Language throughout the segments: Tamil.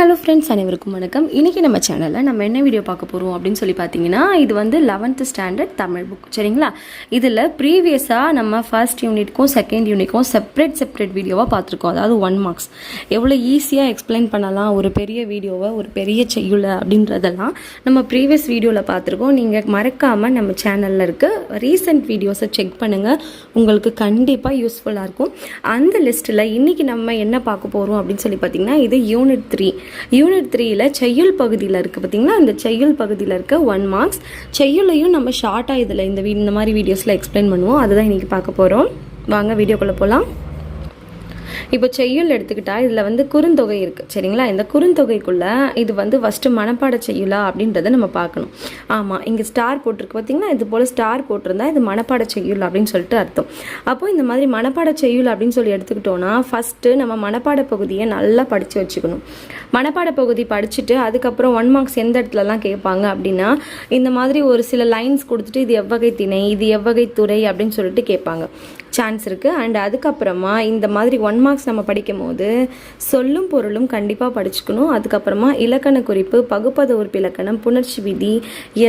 ஹலோ ஃப்ரெண்ட்ஸ் அனைவருக்கும் வணக்கம். இன்றைக்கி நம்ம சேனலில் நம்ம என்ன வீடியோ பார்க்க போகிறோம் அப்படின்னு சொல்லி பார்த்தீங்கன்னா இது வந்து லெவன்த்து ஸ்டாண்டர்ட் தமிழ் புக் சரிங்களா? இதில் ப்ரீவியஸாக நம்ம ஃபர்ஸ்ட் யூனிட்க்கும் செகண்ட் யூனிட்க்கும் செப்பரேட் செப்பரேட் வீடியோவாக பார்த்துருக்கோம். அதாவது ஒன் மார்க்ஸ் எவ்வளோ ஈஸியாக எக்ஸ்பிளைன் பண்ணலாம் ஒரு பெரிய வீடியோவை ஒரு பெரிய செய்யுளை அப்படின்றதெல்லாம் நம்ம ப்ரீவியஸ் வீடியோவில் பார்த்துருக்கோம். நீங்கள் மறக்காமல் நம்ம சேனலில் இருக்க ரீசெண்ட் வீடியோஸை செக் பண்ணுங்கள் உங்களுக்கு கண்டிப்பாக யூஸ்ஃபுல்லாக இருக்கும். அந்த லிஸ்ட்டில் இன்றைக்கி நம்ம என்ன பார்க்க போகிறோம் அப்படின்னு சொல்லி பார்த்தீங்கன்னா இது யூனிட் த்ரீ யூனிட் த்ரீயில் செய்யுள் பகுதியில் இருக்குது பார்த்தீங்களா அந்த செய்யுள் பகுதியில் இருக்க ஒன் மார்க்ஸ் செய்யுளையும் நம்ம ஷார்ட்டாக இதில் இந்த வீ இந்த மாதிரி வீடியோஸில் எக்ஸ்பிளைன் பண்ணுவோம். அதுதான் இன்றைக்கி பார்க்க போகிறோம் வாங்க வீடியோக்குள்ளே போகலாம் இப்போ செய்யுள் எடுத்துக்கிட்டால் இதில் வந்து குறுந்தொகை இருக்குது சரிங்களா? இந்த குறுந்தொகைக்குள்ளே இது வந்து ஃபஸ்ட்டு மனப்பாட செய்யுளா அப்படின்றத நம்ம பார்க்கணும். ஆமாம் இங்கே ஸ்டார் போட்டிருக்கு. பார்த்தீங்கன்னா இது போல் ஸ்டார் போட்டிருந்தா இது மனப்பாட செய்யுள் அப்படின்னு சொல்லிட்டு அர்த்தம். அப்போ இந்த மாதிரி மனப்பாட செய்யுள் அப்படின்னு சொல்லி எடுத்துக்கிட்டோன்னா ஃபஸ்ட்டு நம்ம மனப்பாட பகுதியை நல்லா படித்து வச்சுக்கணும். மனப்பாட பகுதி படிச்சுட்டு அதுக்கப்புறம் ஒன் மார்க்ஸ் எந்த இடத்துலலாம் கேட்பாங்க அப்படின்னா இந்த மாதிரி ஒரு சில லைன்ஸ் கொடுத்துட்டு இது எவ்வகை திணை இது எவ்வகை துறை அப்படின்னு சொல்லிட்டு கேட்பாங்க. சான்ஸ் இருக்குது அண்ட் அதுக்கப்புறமா இந்த மாதிரி ஒன் மார்க்ஸ் நம்ம படிக்கும் போது சொல்லும் பொருளும் கண்டிப்பாக படிச்சுக்கணும். அதுக்கப்புறமா இலக்கண குறிப்பு பகுப்பத உறுப்பு இலக்கணம் புணர்ச்சி விதி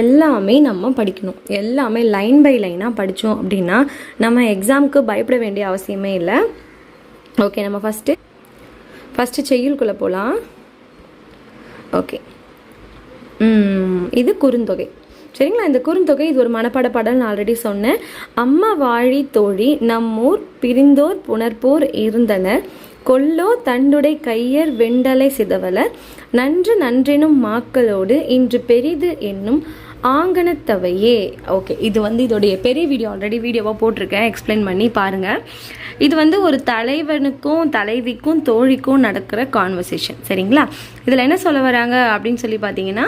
எல்லாமே நம்ம படிக்கணும். எல்லாமே லைன் பை லைனாக படித்தோம் அப்படின்னா நம்ம எக்ஸாமுக்கு பயப்பட வேண்டிய அவசியமே இல்லை. ஓகே நம்ம ஃபஸ்ட்டு ஃபஸ்ட்டு செய்யுள்குள்ளே போகலாம் ஓகே இது குறுந்தொகை. சரிங்களா? இந்த குறுந்தொகை இது ஒரு மனப்பாட பாடல் நான் ஆல்ரெடி சொன்னேன். அம்மா வாழி தோழி நம்மூர் பிரிந்தோர் புணர்ப்போர் இருந்தனர். கொல்லோ தண்டுடை கையர் வெண்டலை சிதவலர். நன்று நன்றெனும் மாக்களோடு இன்று பெரிது என்னும் ஆங்கனத்தவையே ஓகே இது வந்து இதோடைய பெரிய வீடியோ. ஆல்ரெடி வீடியோவாக போட்டிருக்கேன். எக்ஸ்பிளைன் பண்ணி பாருங்கள் இது வந்து ஒரு தலைவனுக்கும் தலைவிக்கும் தோழிக்கும் நடக்கிற கான்வர்சேஷன் சரிங்களா? இதில் என்ன சொல்ல வராங்க அப்படின்னு சொல்லி பார்த்தீங்கன்னா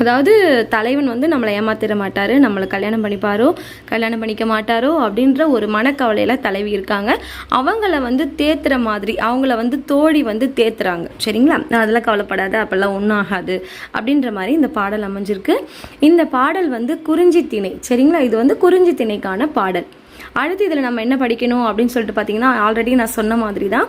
அதாவது தலைவன் வந்து நம்மளை ஏமாத்திட மாட்டார் நம்மளை கல்யாணம் பண்ணிப்பாரோ கல்யாணம் பண்ணிக்க மாட்டாரோ அப்படின்ற ஒரு மனக்கவலையில் தலைவி இருக்காங்க. அவங்கள வந்து தேத்துற மாதிரி அவங்கள வந்து தோழி வந்து தேத்துறாங்க. சரிங்களா? அதெல்லாம் கவலைப்படாது அப்போல்லாம் ஒன்றும் ஆகாது அப்படின்ற மாதிரி இந்த பாடல் அமைஞ்சிருக்கு. இந்த பாடல் வந்து குறிஞ்சி திணை. சரிங்களா? இது வந்து குறிஞ்சி திணைக்கான பாடல். அடுத்து இதில் நம்ம என்ன படிக்கணும் அப்படின்னு சொல்லிட்டு பார்த்தீங்கன்னா ஆல்ரெடி நான் சொன்ன மாதிரி தான்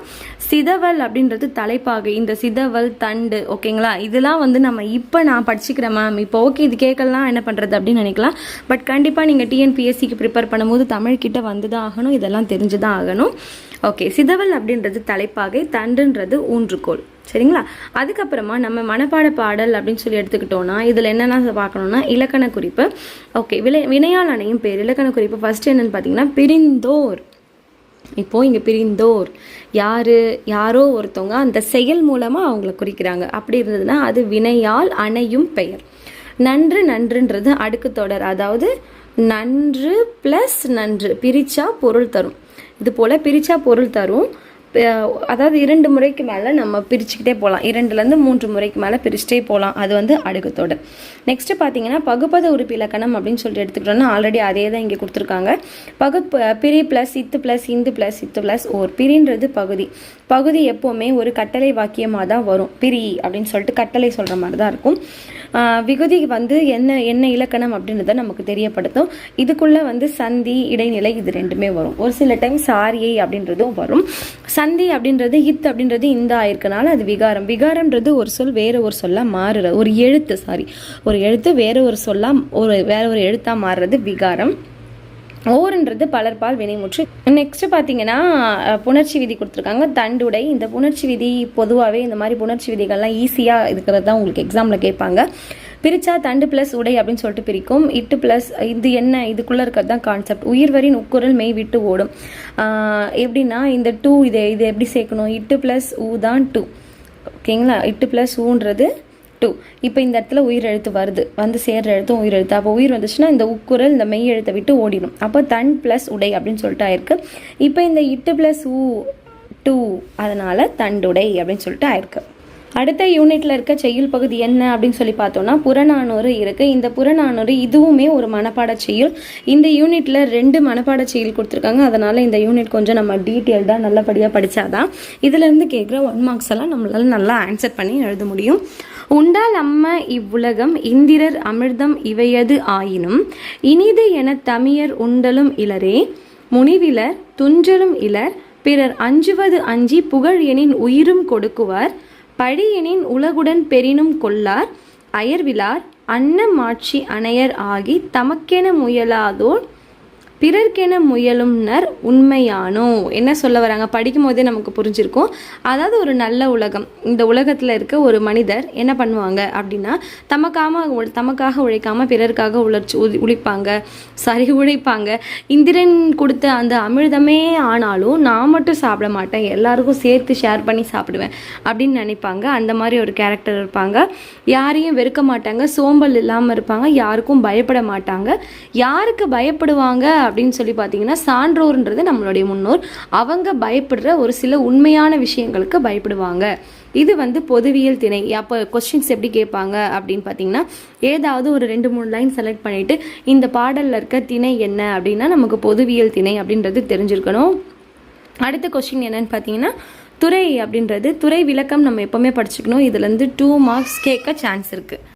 சிதவல் அப்படின்றது தலைப்பாகை. இந்த சிதவல் தண்டு ஓகேங்களா? இதெல்லாம் வந்து நம்ம இப்போ நான் படிச்சுக்கிறேன் மேம் இப்போ ஓகே இது கேட்கலாம் என்ன பண்ணுறது அப்படின்னு நினைக்கலாம். பட் கண்டிப்பாக நீங்கள் டிஎன்பிஎஸ்சிக்கு ப்ரிப்பேர் பண்ணும்போது தமிழ்கிட்ட வந்து தான் ஆகணும் இதெல்லாம் தெரிஞ்சு தான் ஆகணும். ஓகே சிதவல் அப்படின்றது தலைப்பாகை தண்டுன்றது ஊன்றுகோல். சரிங்களா? அதுக்கப்புறமா நம்ம மனப்பாட பாடல் அப்படின்னு சொல்லி எடுத்துக்கிட்டோம்னா இதில் என்னென்ன பார்க்கணும்னா இலக்கண குறிப்பு. ஓகே விலை வினையால் அணையும் பேர். இலக்கண குறிப்பு ஃபஸ்ட்டு என்னென்னு பார்த்தீங்கன்னா பிரிந்தோர். இப்போ இங்கே பிரிந்தோர். யாரு யாரோ ஒருத்தவங்க அந்த செயல் மூலமாக அவங்கள குறிக்கிறாங்க. அப்படி இருந்ததுன்னா அது வினையால் அணையும் பெயர். நன்று நன்றுன்றது அடுக்கு தொடர். அதாவது நன்று ப்ளஸ் நன்று பிரிச்சா பொருள் தரும். இது போல் பிரித்தா பொருள் தரும். அதாவது இரண்டு முறைக்கு மேலே நம்ம பிரிச்சுக்கிட்டே போகலாம் இரண்டுலேருந்து மூன்று முறைக்கு மேலே பிரிச்சுட்டே போகலாம் அது வந்து அடுக்கத்தோடு நெக்ஸ்ட்டு பார்த்தீங்கன்னா பகுப்பத உறுப்பு இலக்கணம் அப்படின்னு சொல்லிட்டு எடுத்துக்கிட்டோம்னா ஆல்ரெடி அதே தான் இங்கே கொடுத்துருக்காங்க. பகுப்பு பிரி ப்ளஸ் இத்து ப்ளஸ் இந்து ப்ளஸ் இத்து ப்ளஸ் ஓர் பிரின்றது பகுதி. பகுதி எப்போவுமே ஒரு கட்டளை வாக்கியமாக தான் வரும். பிரி அப்படின்னு சொல்லிட்டு கட்டளை சொல்கிற மாதிரி தான் இருக்கும் விகுதி வந்து என்ன என்ன இலக்கணம் அப்படின்றத நமக்கு தெரியப்படுத்தும். இதுக்குள்ளே வந்து சந்தி இடைநிலை இது ரெண்டுமே வரும். ஒரு சில டைம் சாரியை அப்படின்றதும் வரும். சந்தி அப்படின்றது இத் அப்படின்றது இந்த ஆயிருக்கனால அது விகாரம். விகாரம்ன்றது ஒரு சொல் வேற ஒரு சொல்லாக மாறுற ஒரு எழுத்து சாரி ஒரு எழுத்து வேற ஒரு சொல்லா ஒரு வேற ஒரு எழுத்தாக மாறுறது விகாரம். ஓர்ன்றது பலர்பால் வினைமுற்று நெக்ஸ்ட் பார்த்தீங்கன்னா புணர்ச்சி விதி கொடுத்துருக்காங்க. தண்டுடை இந்த புணர்ச்சி விதி பொதுவாகவே இந்த மாதிரி புணர்ச்சி விதிகள்லாம் ஈஸியாக இருக்கிறது தான் உங்களுக்கு எக்ஸாமில் கேட்பாங்க. பிரித்தா தண்டு ப்ளஸ் உடை அப்படின்னு சொல்லிட்டு பிரிக்கும். இட்டு ப்ளஸ் இது என்ன இதுக்குள்ளே இருக்கிறது தான் கான்செப்ட் உயிர்வரின் உக்குரல் மெய் விட்டு ஓடும். எப்படின்னா இந்த டூ இதை இது எப்படி சேர்க்கணும்? இட்டு ப்ளஸ் ஊ தான் டூ ஓகேங்களா இட்டு ப்ளஸ் ஊன்றது டூ இப்போ இந்த இடத்துல உயிர் எழுத்து வருது. வந்து சேர்ற எழுத்தும் உயிர் எழுத்து அப்போ உயிர் வந்துச்சுன்னா இந்த உக்குரல் இந்த மெய் எழுத்தை விட்டு ஓடிடும். அப்போ தன் ப்ளஸ் உடை அப்படின்னு சொல்லிட்டு ஆயிருக்கு. இப்போ இந்த இட்டு ப்ளஸ் ஊ டூ அதனால தண்டுடை அப்படின்னு சொல்லிட்டு ஆயிருக்கு. அடுத்த யூனிட்ல இருக்க செய்யுள் பகுதி என்ன அப்படின்னு சொல்லி பார்த்தோம்னா புறநானூறு இருக்கு. இந்த புறநானூறு இதுவுமே ஒரு மனப்பாட செய்யுள். இந்த யூனிட்ல ரெண்டு மனப்பாட செய்யுள் கொடுத்துருக்காங்க. அதனால இந்த யூனிட் கொஞ்சம் நம்ம டீட்டெயில்டாக நல்லபடியாக படிச்சாதான் இதுல இருந்து கேட்குற ஒன் மார்க்ஸ் எல்லாம் நம்மளால நல்லா ஆன்சர் பண்ணி எழுத முடியும். உண்டால் அம்ம இவ்வுலகம் இந்திரர் அமிர்தம் இவையது ஆயினும் இனிது என தமியர் உண்டலும் இலரே முனிவிலர் துஞ்சலும் இலர் பிறர் அஞ்சுவது அஞ்சி புகழ் எனின் உயிரும் கொடுக்குவார் பழியெனின் உலகுடன் பெரினும் கொள்ளார் அயர்விலார் அன்னமாட்சி அணையர் ஆகி தமக்கென முயலாதோர் பிறர்க்கென முயலும்னர் உண்மையானோ? என்ன சொல்ல வராங்க? படிக்கும் போதே நமக்கு புரிஞ்சிருக்கும். அதாவது ஒரு நல்ல உலகம். இந்த உலகத்தில் இருக்க ஒரு மனிதர் என்ன பண்ணுவாங்க அப்படின்னா தமக்காம தமக்காக உழைக்காம பிறருக்காக உழைச்சி உ உழைப்பாங்க. சரி உழைப்பாங்க. இந்திரன் கொடுத்த அந்த அமிர்தமே ஆனாலும் நான் மட்டும் சாப்பிட மாட்டேன். எல்லாருக்கும் சேர்த்து ஷேர் பண்ணி சாப்பிடுவேன் அப்படின்னு நினைப்பாங்க. அந்த மாதிரி ஒரு கேரக்டர் இருப்பாங்க. யாரையும் வெறுக்க மாட்டாங்க. சோம்பல் இல்லாமல் இருப்பாங்க. யாருக்கும் பயப்பட மாட்டாங்க. யாருக்கு பயப்படுவாங்க அப்படின்னு சொல்லி பார்த்தீங்கன்னா சான்றோர்ன்றது நம்மளுடைய முன்னோர். அவங்க பயப்படுற ஒரு சில உண்மையான விஷயங்களுக்கு பயப்படுவாங்க. இது வந்து பொதுவியல் திணை. அப்போ கொஸ்டின்ஸ் எப்படி கேட்பாங்க அப்படின்னு பார்த்தீங்கன்னா ஏதாவது ஒரு ரெண்டு மூணு லைன் செலக்ட் பண்ணிவிட்டு இந்த பாடலில் இருக்க திணை என்ன அப்படின்னா நமக்கு பொதுவியல் திணை அப்படின்றது தெரிஞ்சிருக்கணும். அடுத்த கொஸ்டின் என்னன்னு பார்த்தீங்கன்னா துறை அப்படின்றது துறை விளக்கம் நம்ம எப்போவுமே படிச்சுக்கணும். இதுலேருந்து டூ மார்க்ஸ் கேட்க சான்ஸ் இருக்குது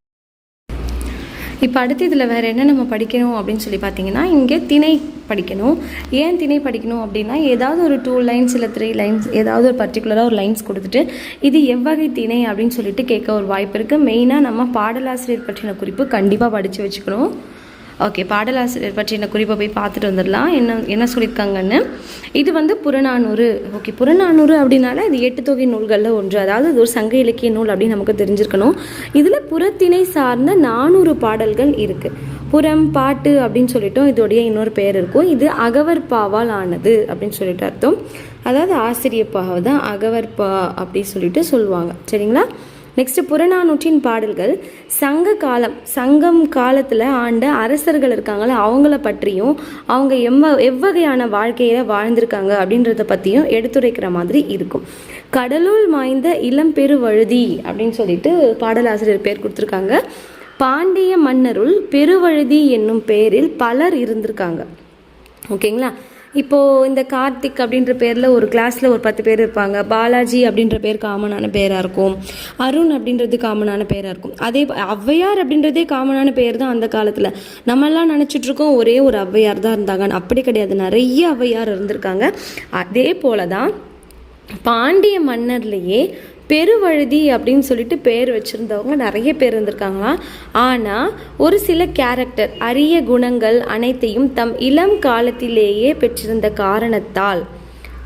இப்போ அடுத்து இதில் வேறு என்ன நம்ம படிக்கணும் அப்படின்னு சொல்லி பார்த்தீங்கன்னா இங்கே திணை படிக்கணும். ஏன் திணை படிக்கணும் அப்படின்னா ஏதாவது ஒரு டூ லைன்ஸ் இல்லை த்ரீ லைன்ஸ் ஏதாவது ஒரு பர்டிகுலராக ஒரு லைன்ஸ் கொடுத்துட்டு இது எவ்வகை திணை அப்படின்னு சொல்லிட்டு கேட்க ஒரு வாய்ப்பு இருக்குது மெயினாக நம்ம பாடலாசிரியர் பற்றின குறிப்பு கண்டிப்பாக படித்து வச்சுக்கணும். ஓகே பாடலாசிரியர் பற்றின குறிப்பை போய் பார்த்துட்டு வந்துடலாம். என்ன என்ன சொல்லியிருக்காங்கன்னு? இது வந்து புறநானூறு. ஓகே புறநானூறு அப்படின்னால இது எட்டு தொகை நூல்களில் ஒன்று. அதாவது இது ஒரு சங்க இலக்கிய நூல் அப்படின்னு நமக்கு தெரிஞ்சிருக்கணும். இதில் புறத்திணை சார்ந்த நானூறு பாடல்கள் இருக்குது புறம் பாட்டு அப்படின்னு சொல்லிட்டோம் இதோடைய இன்னொரு பெயர் இருக்கும். இது அகவர் பாவால் ஆனது அப்படின்னு சொல்லிட்டு அர்த்தம். அதாவது ஆசிரியப்பாவை தான் அகவர் பா அப்படி சொல்லிட்டு சொல்லுவாங்க. சரிங்களா? நெக்ஸ்ட் புறநானூற்றின் பாடல்கள் சங்க காலம் சங்கம் காலத்தில் ஆண்ட அரசர்கள் இருக்காங்கள அவங்கள பற்றியும் அவங்க எவ்வ எவ்வகையான வாழ்க்கையில வாழ்ந்திருக்காங்க அப்படின்றத பற்றியும் எடுத்துரைக்கிற மாதிரி இருக்கும். கடலுள் மாய்ந்த இளம் பெருவழுதி அப்படின்னு சொல்லிட்டு பாடலாசிரியர் பேர் கொடுத்துருக்காங்க. பாண்டிய மன்னருள் பெருவழுதி என்னும் பெயரில் பலர் இருந்திருக்காங்க. ஓகேங்களா? இப்போது இந்த கார்த்திக் அப்படின்ற பேரில் ஒரு கிளாஸில் ஒரு பத்து பேர் இருப்பாங்க. பாலாஜி அப்படின்ற பேர் காமனான பேராக இருக்கும். அருண் அப்படின்றது காமனான பேராக இருக்கும். அதே ப- ஔவையார் அப்படின்றதே காமனான பேர் தான் அந்த காலத்தில். நம்மெல்லாம் நினச்சிட்ருக்கோம் ஒரே ஒரு ஔவையார் தான் இருந்தாங்க. அப்படி கிடையாது. நிறைய ஔவையார் இருந்திருக்காங்க. அதே போல தான் பாண்டிய மன்னர்லேயே பெருவழுதி அப்படின்னு சொல்லிட்டு பேர் வச்சுருந்தவங்க நிறைய பேர் இருந்திருக்காங்களாம் ஆனால் ஒரு சில கேரக்டர் அரிய குணங்கள் அனைத்தையும் தம் இளம் காலத்திலேயே பெற்றிருந்த காரணத்தால்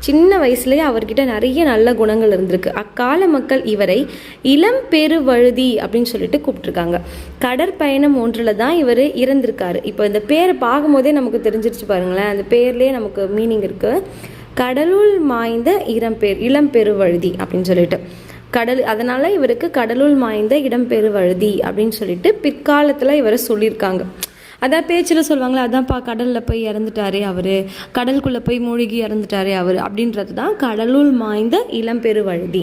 சின்ன வயசுலேயே அவர்கிட்ட நிறைய நல்ல குணங்கள் இருந்திருக்கு. அக்கால மக்கள் இவரை இளம் பெருவழுதி அப்படின்னு சொல்லிட்டு கூப்பிட்டுருக்காங்க. கடற்பயணம் ஒன்றில் தான் இவர் இறந்திருக்காரு. இப்போ இந்த பேரை பார்க்கும்போதே நமக்கு தெரிஞ்சிருச்சு பாருங்களேன். அந்த பேர்லேயே நமக்கு மீனிங் இருக்குது கடலுள் மாய்ந்த இளம்பெரு இளம்பெருவழுதி அப்படின்னு சொல்லிட்டு. கடல் அதனால் இவருக்கு கடலுள் மாய்ந்த இடம்பெருவழுதி அப்படின்னு சொல்லிட்டு பிற்காலத்தில் இவரை சொல்லியிருக்காங்க. அதான் பேச்சில் சொல்லுவாங்களே அதான்ப்பா கடலில் போய் இறந்துட்டாரே அவர் கடலுக்குள்ளே போய் மூழ்கி இறந்துட்டாரே அவர் அப்படின்றது தான் கடலுள் மாய்ந்த இளம்பெருவழுதி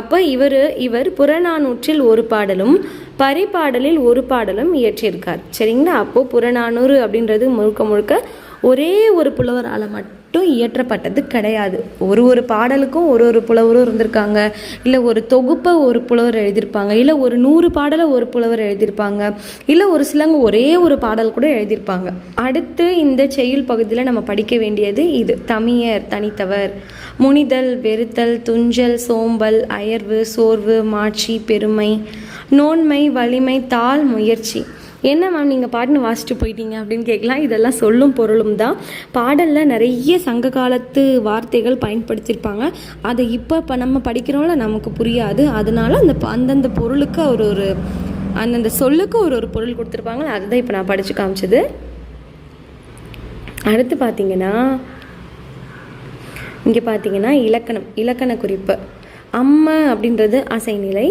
அப்போ இவர் இவர் புறநானூற்றில் ஒரு பாடலும் பரிபாடலில் ஒரு பாடலும் இயற்றியிருக்கார். சரிங்களா? அப்போது புறநானூறு அப்படின்றது முழுக்க முழுக்க ஒரே ஒரு புலவரால் மட்டும் மட்டும் இயற்றப்பட்டது கிடையாது. ஒரு ஒரு பாடலுக்கும் ஒரு ஒரு புலவரும் இருந்திருக்காங்க. இல்லை ஒரு தொகுப்பை ஒரு புலவர் எழுதியிருப்பாங்க. இல்லை ஒரு நூறு பாடலை ஒரு புலவர் எழுதியிருப்பாங்க. இல்லை ஒரு சிலங்க ஒரே ஒரு பாடல் கூட எழுதியிருப்பாங்க. அடுத்து இந்த செய்யுள் பகுதியில் நம்ம படிக்க வேண்டியது இது. தமியர் தனித்தவர் முனிதல் வெறுத்தல் துஞ்சல் சோம்பல் அயர்வு சோர்வு மாட்சி பெருமை நோன்மை வலிமை தாள் முயற்சி. என்ன மேம் நீங்கள் பாட்டுன்னு வாசிட்டு போயிட்டீங்க அப்படின்னு கேட்கலாம். இதெல்லாம் சொல்லும் பொருளும் தான். பாடலில் நிறைய சங்க காலத்து வார்த்தைகள் பயன்படுத்தியிருப்பாங்க அதை இப்போ இப்போ நம்ம படிக்கிறோம்ல நமக்கு புரியாது. அதனால அந்த ப- அந்தந்த பொருளுக்கு ஒரு ஒரு அந்தந்த சொல்லுக்கு ஒரு ஒரு பொருள் கொடுத்துருப்பாங்க அதுதான் இப்போ நான் படித்து காமிச்சது. அடுத்து பார்த்தீங்கன்னா இங்கே பார்த்தீங்கன்னா இலக்கணம் இலக்கண குறிப்பு. அம்மை அப்படின்றது அசைநிலை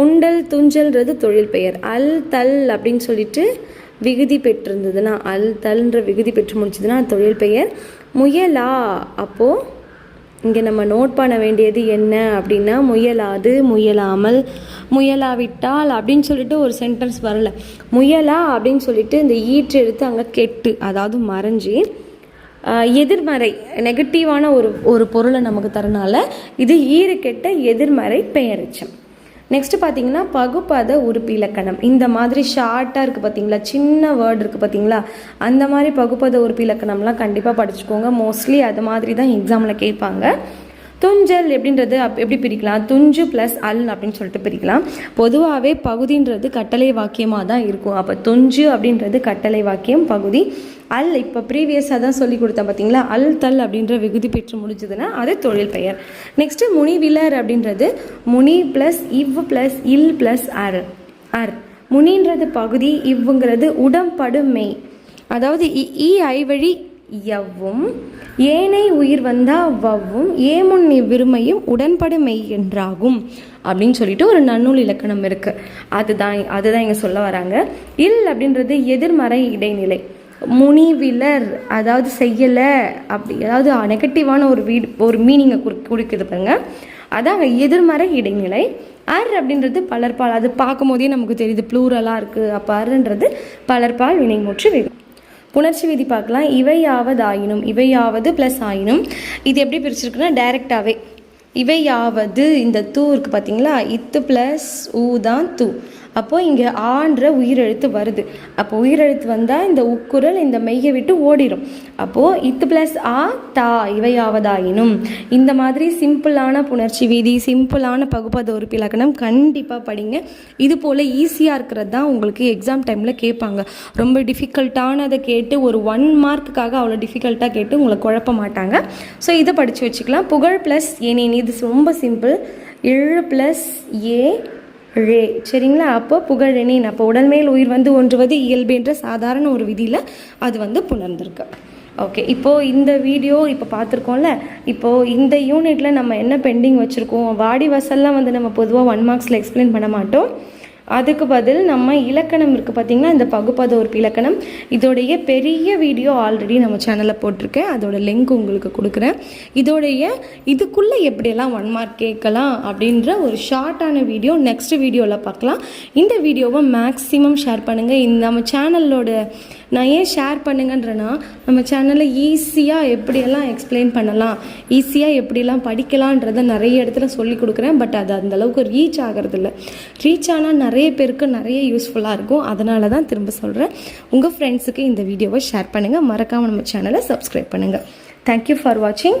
உண்டல் துஞ்சல்ன்றது தொழில் பெயர். அல் தல் அப்படின்னு சொல்லிட்டு விகுதி பெற்றிருந்ததுன்னா அல் தல்ன்ற விகுதி பெற்று முடிச்சதுன்னா தொழில் பெயர். முயலா. அப்போது இங்கே நம்ம நோட் பண்ண வேண்டியது என்ன அப்படின்னா முயலாது முயலாமல் முயலாவிட்டால் அப்படின்னு சொல்லிட்டு ஒரு சென்டென்ஸ் வரல. முயலா அப்படின்னு சொல்லிட்டு இந்த ஈற்று எடுத்து அங்கே கெட்டு அதாவது மறைஞ்சி எதிர்மறை நெகட்டிவான ஒரு ஒரு பொருளை நமக்கு தரனால இது ஈறுகெட்ட எதிர்மறை பெயரிச்சம் நெக்ஸ்ட் பார்த்தீங்கன்னா பகுப்பாத உறுப்பு இலக்கணம். இந்த மாதிரி ஷார்ட்டாக இருக்குது பார்த்தீங்களா சின்ன வேர்டு இருக்குது பார்த்தீங்களா அந்த மாதிரி பகுப்பத உறுப்பு இலக்கணம்லாம் கண்டிப்பாக படிச்சுக்கோங்க. மோஸ்ட்லி அது மாதிரி தான் எக்ஸாமில் கேட்பாங்க. துஞ்சல் எப்படின்றது அப் எப்படி பிரிக்கலாம்? துஞ்சு ப்ளஸ் அல் அப்படின்னு சொல்லிட்டு பிரிக்கலாம். பொதுவாகவே பகுதின்றது கட்டளை வாக்கியமாக தான் இருக்கும். அப்போ துஞ்சு அப்படின்றது கட்டளை வாக்கியம் பகுதி அல். இப்போ ப்ரீவியஸாக தான் சொல்லி கொடுத்தேன் பார்த்தீங்களா அல் தல் அப்படின்ற விகுதி பெற்று முடிஞ்சதுன்னா அது தொழில் பெயர். நெக்ஸ்ட்டு முனிவிலர் அப்படின்றது முனி ப்ளஸ் இவ் ப்ளஸ் இல் ப்ளஸ் அர். அர். முனின்றது பகுதி இவ்வுங்கிறது உடம்படு மெய் அதாவது இ ஐ வழி எவ்வும் ஏனை உயிர் வந்தா வவ்வும் ஏமுன் இவ்விருமையும் உடன்படு மெய் என்றாகும். அப்படின்னு சொல்லிட்டு ஒரு நன்னூல் இலக்கணம் இருக்கு. அதுதான் அதுதான் இங்க சொல்ல வராங்க. இல் அப்படின்றது எதிர்மறை இடைநிலை. முனிவிலர் அதாவது செய்யலை அப்படி அதாவது நெகட்டிவான ஒரு வீடு ஒரு மீனிங்கை குறி குறிக்குது பாருங்க. அதாங்க எதிர்மறை இடைநிலை. அர் அப்படின்றது பலர்பால் அது பார்க்கும் போதே நமக்கு தெரியுது ப்ளூரலாக இருக்குது அப்போ அருன்றது பலர்பால் வினைமுற்று வேகும் புணர்ச்சி விதி பார்க்கலாம். இவையாவது ஆயினும் இவையாவது ப்ளஸ் ஆயினும். இது எப்படி பிரிச்சிருக்குன்னா டைரெக்டாகவே இவையாவது இந்த தூ இருக்குது பார்த்தீங்களா இத்து ப்ளஸ் ஊ தான் தூ. அப்போது இங்கே ஆன்ற உயிரெழுத்து வருது. அப்போ உயிரெழுத்து வந்தால் இந்த உக்குரல் இந்த மெய்யை விட்டு ஓடிடும் அப்போது இத்து ப்ளஸ் ஆ தா இவையாவதாயினும். இந்த மாதிரி சிம்பிளான புணர்ச்சி வீதி சிம்பிளான பகுப்பது ஒரு இலக்கணம் கண்டிப்பாக படிங்க. இது போல் ஈஸியாக இருக்கிறது தான் உங்களுக்கு எக்ஸாம் டைமில் கேட்பாங்க. ரொம்ப டிஃபிகல்ட்டானதை கேட்டு ஒரு ஒன் மார்க்குக்காக அவ்வளோ டிஃபிகல்ட்டாக கேட்டு உங்களை குழப்ப மாட்டாங்க. ஸோ இதை படித்து வச்சுக்கலாம். புகழ் ப்ளஸ் ஏனேன் இது ரொம்ப சிம்பிள் இழு ப்ளஸ் ஏ ரே சரிங்களா? அப்போ புகழெனின் அப்போ உடல்மேல் உயிர் வந்து ஒன்றுவது இயல்பு என்ற சாதாரண ஒரு விதியில் அது வந்து புணர்ந்திருக்கு ஓகே இப்போது இந்த வீடியோ இப்போ பார்த்துருக்கோம்ல இப்போது இந்த யூனிட்டில் நம்ம என்ன பெண்டிங் வச்சுருக்கோம்? வாடி வசல்லாம் வந்து நம்ம பொதுவாக ஒன் மார்க்ஸில் எக்ஸ்பிளைன் பண்ண மாட்டோம். அதுக்கு பதில் நம்ம இலக்கணம் இருக்குது பார்த்தீங்கன்னா இந்த பகுப்பாத உறுப்பு இலக்கணம். இதோடைய பெரிய வீடியோ ஆல்ரெடி நம்ம சேனலில் போட்டிருக்கேன். அதோட லிங்க் உங்களுக்கு கொடுக்குறேன். இதோடைய இதுக்குள்ளே எப்படியெல்லாம் ஒன் மார்க் கேட்கலாம் அப்படின்ற ஒரு ஷார்ட்டான வீடியோ நெக்ஸ்ட் வீடியோவில் பார்க்கலாம். இந்த வீடியோவை மேக்ஸிமம் ஷேர் பண்ணுங்கள் இந்த நம்ம சேனலோட நான் ஏன் ஷேர் பண்ணுங்கன்றேன்னா நம்ம சேனலில் ஈஸியாக எப்படியெல்லாம் எக்ஸ்பிளைன் பண்ணலாம் ஈஸியாக எப்படிலாம் படிக்கலான்றதை நிறைய இடத்துல சொல்லி கொடுக்குறேன். பட் அது அந்தளவுக்கு ரீச் ஆகிறதில்ல ரீச் ஆனால் நிறைய பேருக்கு நிறைய யூஸ்ஃபுல்லாக இருக்கும். அதனால தான் திரும்ப சொல்கிறேன் உங்கள் ஃப்ரெண்ட்ஸுக்கு இந்த வீடியோவை ஷேர் பண்ணுங்கள் மறக்காமல் நம்ம சேனலை சப்ஸ்கிரைப் பண்ணுங்கள் தேங்க்யூ ஃபார் வாட்சிங்